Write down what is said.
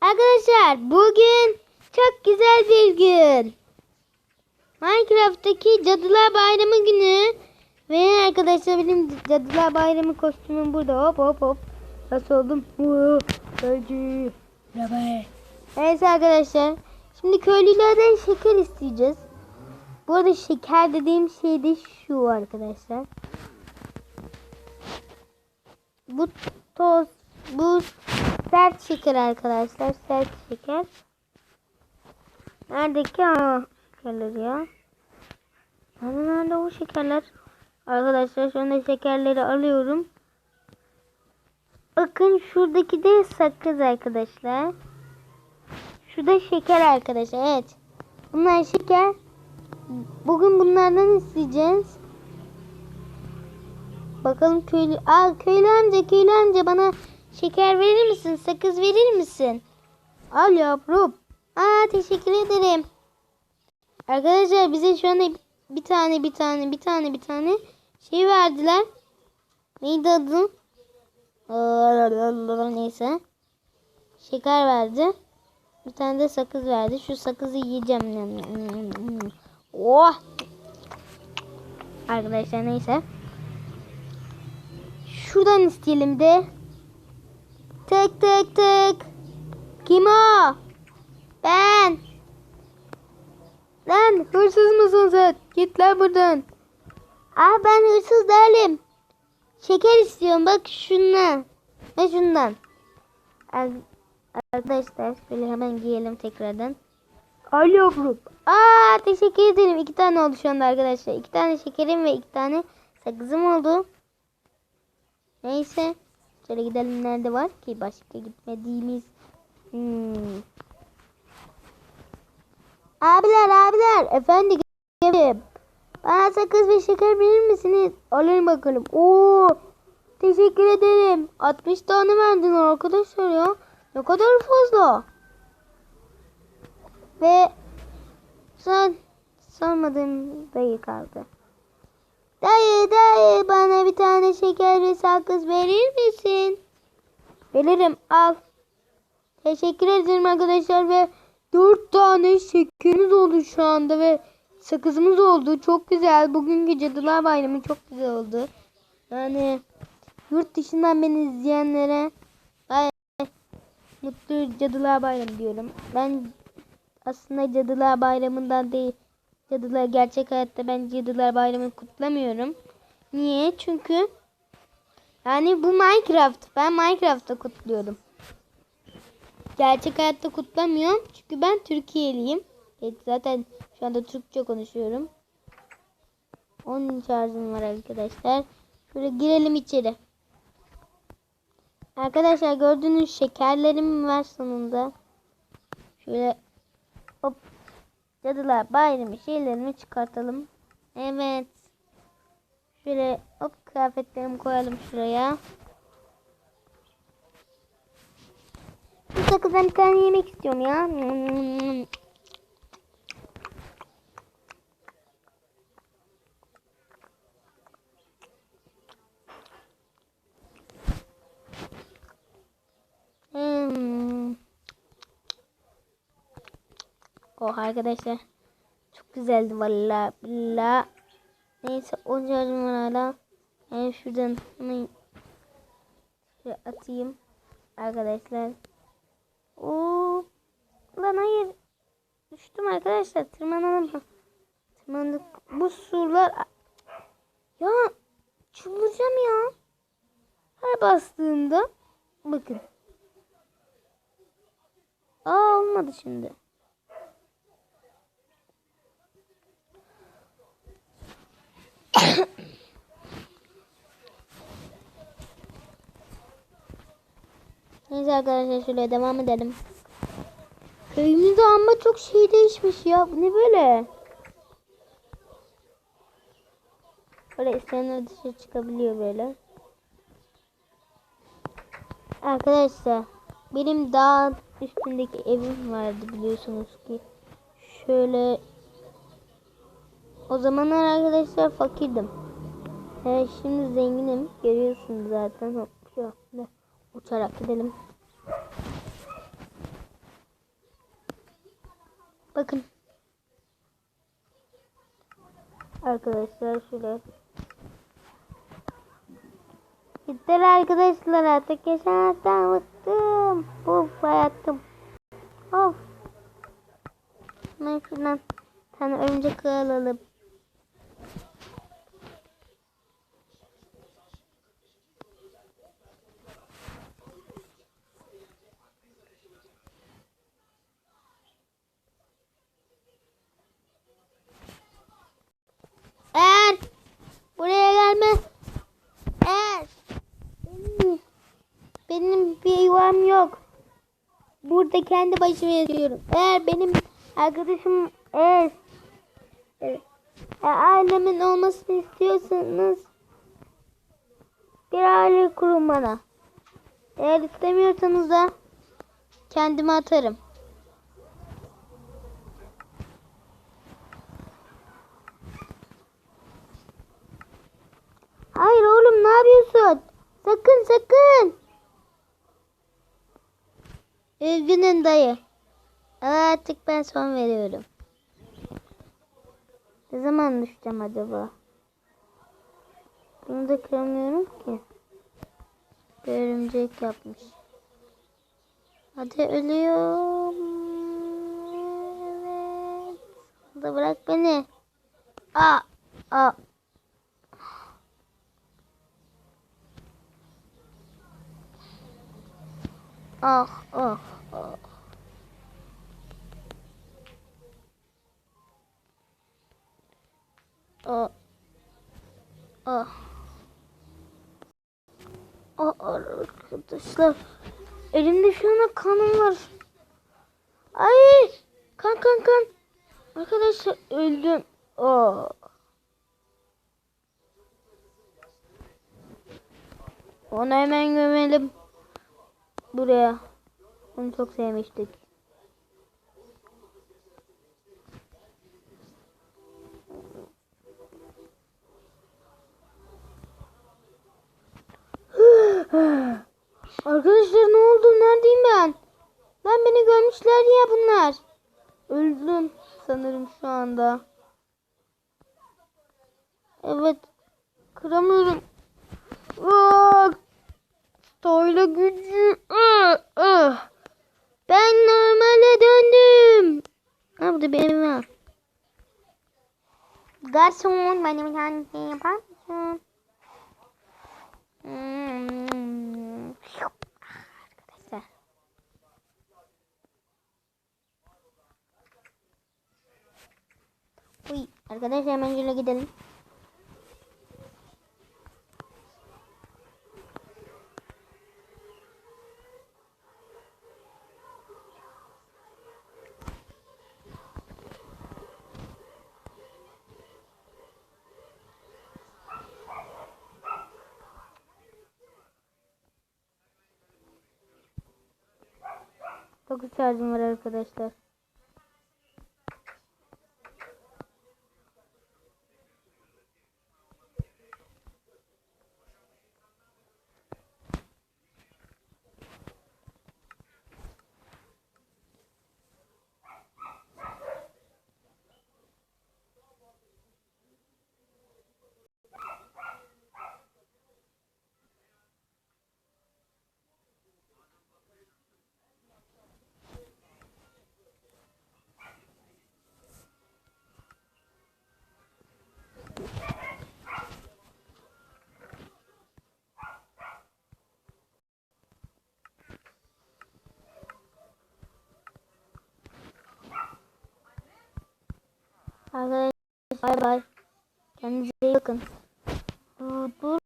Arkadaşlar bugün çok güzel bir gün. Minecraft'taki Cadılar Bayramı günü. Ve arkadaşlar benim Cadılar Bayramı kostümüm burada. Hop hop hop. Nasıl oldum? Merhaba. Neyse arkadaşlar. Şimdi köylülerden şeker isteyeceğiz. Bu arada şeker dediğim şey de şu arkadaşlar. Bu toz, bu sert şeker arkadaşlar. Sert şeker. Neredeki ha şekerler ya? Nerede nerede o şekerler? Arkadaşlar şu anda şekerleri alıyorum. Bakın şuradaki de sakız arkadaşlar. Şurada şeker arkadaşlar. Evet. Bunlar şeker. Bugün bunlardan isteyeceğiz. Bakalım köylü. Aa köylü amca köylü amca bana şeker verir misin? Sakız verir misin? Al yavrum. Aa teşekkür ederim. Arkadaşlar bize şu anda bir tane bir tane bir tane bir tane şey verdiler. Neydi adı? Neyse. Şeker verdi. Bir tane de sakız verdi. Şu sakızı yiyeceğim. Oh. Arkadaşlar neyse. Şuradan isteyelim de. Tık tık tık. Kim o? Ben. Lan hırsız mısın sen? Git lan buradan. Aa ben hırsız değilim. Şeker istiyorum bak şundan. Ve şundan. Ar- Arkadaşlar şöyle hemen giyelim tekrardan. Al yavrum. Aa teşekkür ederim. İki tane oldu şu anda arkadaşlar. İki tane şekerim ve iki tane sakızım oldu. Neyse. Şöyle gidelim nerede var ki başka gitmediğimiz. Hmm. Abiler abiler efendim bana sakız ve şeker verir misiniz? Alın bakalım. Oo, teşekkür ederim. 60 tane verdin arkadaşlar ya. Ne kadar fazla. Ve son sormadığım dayı kaldı. Dayı dayı bana bir tane şeker ve sakız verir misin? Veririm al. Teşekkür ederim arkadaşlar ve dört tane şekerimiz oldu şu anda ve sakızımız oldu. Çok güzel. Bugünkü Cadılar Bayramı çok güzel oldu. Yani yurt dışından beni izleyenlere bay mutlu Cadılar Bayramı diyorum. Ben aslında Cadılar Bayramı'ndan değil Cadılar gerçek hayatta ben Cadılar Bayramı kutlamıyorum. Niye? Çünkü yani bu Minecraft. Ben Minecraft'ta kutluyorum. Gerçek hayatta kutlamıyorum. Çünkü ben Türkiye'liyim. Evet, zaten şu anda Türkçe konuşuyorum. Onun şarjım var arkadaşlar. Şöyle girelim içeri. Arkadaşlar gördüğünüz şekerlerim var sonunda. Şöyle hop cadılar bayramı şeylerimi çıkartalım. Evet. Şöyle hop kıyafetlerimi koyalım şuraya. Bu sakızdan bir tane yemek istiyorum ya. Oh arkadaşlar. Çok güzeldi valla. Billa. Neyse 10 şarjım var hala. Yani şuradan hemen şöyle atayım. Arkadaşlar. Oo. Lan hayır. Düştüm arkadaşlar. Tırmanalım. Tırmandık. Bu surlar. Ya çıldıracağım ya. Her bastığımda bakın. Aa olmadı şimdi. Neyse arkadaşlar şöyle devam edelim. Köyümüzde ama çok şey değişmiş ya. Bu ne böyle? Böyle isteyenler dışarı çıkabiliyor böyle. Arkadaşlar benim dağ üstündeki evim vardı biliyorsunuz ki. Şöyle o zamanlar arkadaşlar fakirdim. He, şimdi zenginim. Görüyorsunuz zaten. Şöyle uçarak gidelim. Bakın. Arkadaşlar şöyle. Gittiler arkadaşlar artık yaşamaktan bıktım. Of hayatım. Of. Ben şuradan tane örümcek alalım. Eğer buraya gelme. Eğer benim, benim bir yuvam yok. Burada kendi başıma yaşıyorum. Eğer benim arkadaşım eğer, eğer ailemin olmasını istiyorsanız bir aile kurun bana. Eğer istemiyorsanız da kendimi atarım. Hayır oğlum ne yapıyorsun? Sakın sakın. Üzgünüm dayı. Artık ben son veriyorum. Ne zaman düşeceğim acaba? Bunu da kıramıyorum ki. Bir örümcek yapmış. Hadi ölüyorum. Evet. Da bırak beni. Aa, aa. Ah ah ah. Ah. Ah. Ah arkadaşlar. Elimde şu anda kanım var. Ay! Kan kan kan. Arkadaşlar öldüm. Ah. Onu hemen gömelim. Buraya. Onu çok sevmiştik. Arkadaşlar ne oldu? Neredeyim ben? Lan beni görmüşler ya bunlar. Öldüm sanırım şu anda. Evet. Kıramıyorum. Aa, Stoyla gücü. Ah, ah. Ben normale döndüm. Ha bu da benim var. Tane şey yapar mısın? Hmm. Arkadaşlar. Uy, arkadaşlar hemen şöyle gidelim. Dokuz şarjım var arkadaşlar. Arkadaşlar bay bay. Kendinize iyi bakın. Dur,